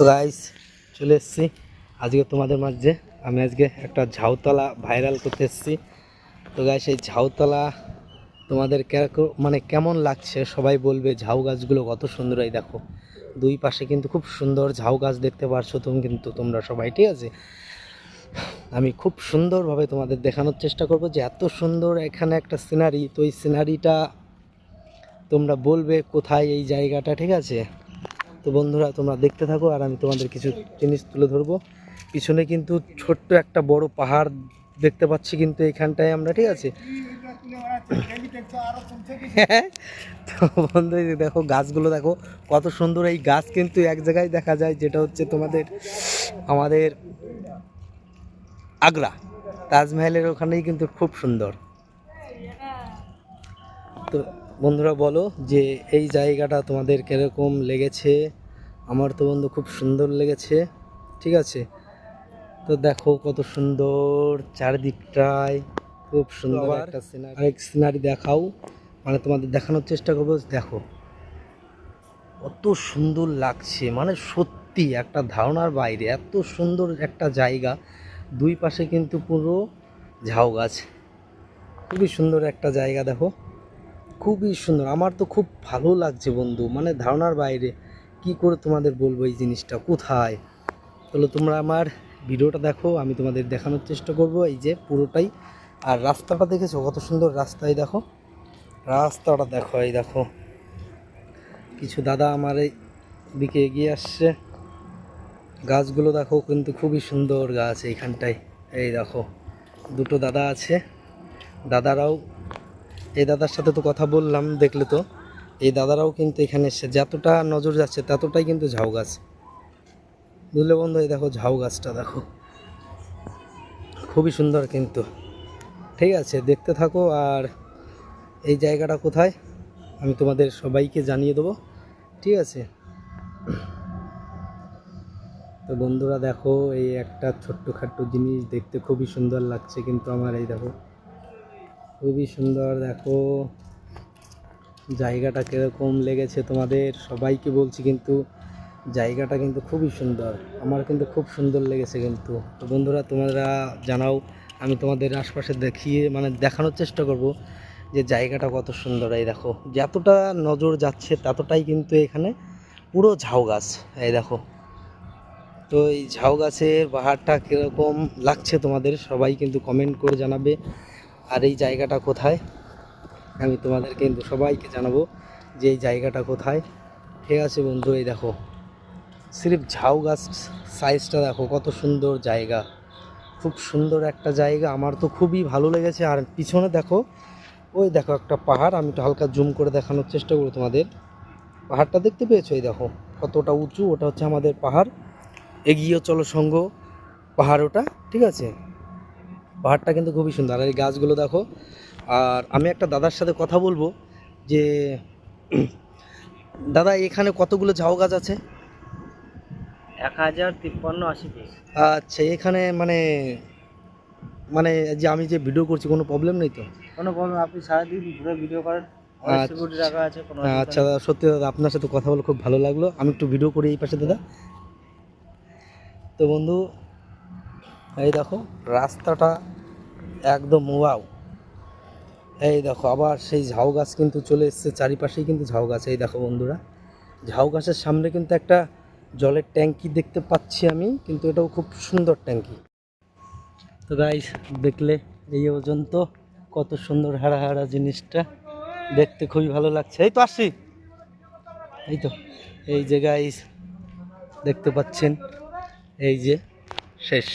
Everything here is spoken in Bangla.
তো গাইস চলে এসেছি। আজকে তোমাদের মাঝে আমি আজকে একটা ঝাউতলা ভাইরাল করতে এসেছি। তো গাইস এই ঝাউতলা তোমাদের মানে কেমন লাগছে? সবাই বলবে ঝাউ গাছগুলো কত সুন্দর। এই দেখো, দুই পাশে কিন্তু খুব সুন্দর ঝাউ গাছ দেখতে পারছ তুমি কিন্তু, তোমরা সবাই, ঠিক আছে? আমি খুব সুন্দরভাবে তোমাদের দেখানোর চেষ্টা করব যে এত সুন্দর এখানে একটা সিনারি তো এই সিনারিটা তোমরা বলবে কোথায় এই জায়গাটা, ঠিক আছে? তো বন্ধুরা, তোমরা দেখতে থাকো আর আমি তোমাদের কিছু জিনিস তুলে ধরবো। পিছনে কিন্তু ছোট্ট একটা বড় পাহাড় দেখতে পাচ্ছি কিন্তু এখানটায় আমরা, ঠিক আছে? তো বন্ধু দেখো গাছগুলো, দেখো কত সুন্দর। এই গাছ কিন্তু এক জায়গায় দেখা যায়, যেটা হচ্ছে তোমাদের, আমাদের আগ্রা। তাজমহলের ওখানেই কিন্তু খুব সুন্দর। তো বন্ধুরা বলো যে এই জায়গাটা তোমাদের কীরকম লেগেছে? আমার তো বন্ধু খুব সুন্দর লেগেছে ঠিক আছে? তো দেখো কত সুন্দর চারিদিকটায় খুব সুন্দর একটা সিনারি আরেক সিনারি দেখাও। মানে তোমাদের দেখানোর চেষ্টা করব দেখো। কত সুন্দর লাগছে মানে সত্যি একটা ধারণার বাইরে এত সুন্দর একটা জায়গা। দুই পাশে কিন্তু পুরো ঝাউ গাছ। খুবই সুন্দর একটা জায়গা দেখো। খুবই সুন্দর। আমার তো খুব ভালো লাগছে বন্ধু মানে ধারণার বাইরে কি করে তোমাদের বলব এই জিনিসটা, কোথায়? তাহলে তোমরা আমার ভিডিওটা দেখো, আমি তোমাদের দেখানোর চেষ্টা করব এই যে পুরোটাই। আর রাস্তাটা দেখেছ? কত সুন্দর রাস্তায় দেখো। রাস্তাটা দেখো, এই দেখো। কিছু দাদা আমার এই দিকে এগিয়ে আসছে। গাছগুলো দেখো, কিন্তু খুবই সুন্দর গাছ এইখানটায়। এই দেখো, দুটো দাদা আছে। দাদারাও এই দাদার সাথে তো কথা বললাম, দেখলে তো। এই দাদারাও কিন্তু এখানে এসছে। যতটা নজর যাচ্ছে, ততটাই কিন্তু ঝাউ গাছ। বুঝলে বন্ধু, এই দেখো ঝাউ গাছটা, দেখো। খুবই সুন্দর কিন্তু। ঠিক আছে, দেখতে থাকো। আর এই জায়গাটা কোথায়, আমি তোমাদের সবাইকে জানিয়ে দেবো। ঠিক আছে? তো বন্ধুরা দেখো, এই একটা ছোট্টখাট্ট জিনিস দেখতে খুবই সুন্দর লাগছে কিন্তু আমার, এই দেখো। খুবই সুন্দর, দেখো। জায়গাটা কীরকম লেগেছে তোমাদের? সবাইকে বলছি কিন্তু জায়গাটা কিন্তু খুবই সুন্দর। আমার কিন্তু খুব সুন্দর লেগেছে কিন্তু। তো বন্ধুরা, তোমরা জানাও, আমি তোমাদের আশপাশে দেখিয়ে মানে দেখানোর চেষ্টা করব যে জায়গাটা কত সুন্দর। এই দেখো, যতটা নজর যাচ্ছে ততটাই কিন্তু এখানে পুরো ঝাউ গাছ। এই দেখো, তো এই ঝাউ গাছের পাহাড়টা কীরকম লাগছে তোমাদের? সবাই কিন্তু কমেন্ট করে জানাবে। আর এই জায়গাটা কোথায়? আমি তোমাদের কিন্তু সবাইকে জানাব যে এই জায়গাটা কোথায়। ঠিক আছে বন্ধু, এই দেখো। সিরিফ ঝাউ গাছ সাইজটা দেখো, কত সুন্দর জায়গা। খুব সুন্দর একটা জায়গা। আমার তো খুবই ভালো লেগেছে। আর পিছনে দেখো, ওই দেখো একটা পাহাড়। আমি একটু হালকা জুম করে দেখানোর চেষ্টা করব তোমাদের। পাহাড়টা দেখতে পেয়েছ? এই দেখো, কতটা উঁচু। ওটা হচ্ছে আমাদের পাহাড়। এগিয়ে চলো সঙ্গ। পাহাড় ওটা, ঠিক আছে? পাহাড়টা কিন্তু খুবই সুন্দর। আর এই গাছগুলো দেখো আর আমি একটা দাদার সাথে কথা বলব যে দাদা এখানে কতগুলো ঝাউ গাছ আছে? এক হাজার তিপ্পান্ন আশি পিস আচ্ছা এখানে মানে মানে যে আমি যে ভিডিও করছি কোনো প্রবলেম নেই তো? কোনো প্রবলেম আপনি সারাদিন ঘুরে ভিডিও করেন। আচ্ছা। আছে আচ্ছা দাদা সত্যি দাদা আপনার সাথে কথা বলে খুব ভালো লাগল। আমি একটু ভিডিও করি এই পাশে দাদা। তো বন্ধু এই দেখো রাস্তাটা একদম ওয়াও। এই দেখো, আবার সেই ঝাউ গাছ কিন্তু চলে এসছে, চারিপাশেই কিন্তু ঝাউ গাছ। এই দেখো বন্ধুরা, ঝাউ গাছের সামনে কিন্তু একটা জলের ট্যাঙ্কি দেখতে পাচ্ছি আমি, কিন্তু এটাও খুব সুন্দর ট্যাঙ্কি। তো গাইস দেখলে এই পর্যন্ত কত সুন্দর হারা হারা জিনিসটা। দেখতে খুবই ভালো লাগছে। এই তো আসি এই তো, এই যে গাইস দেখতে পাচ্ছেন, এই যে শেষ।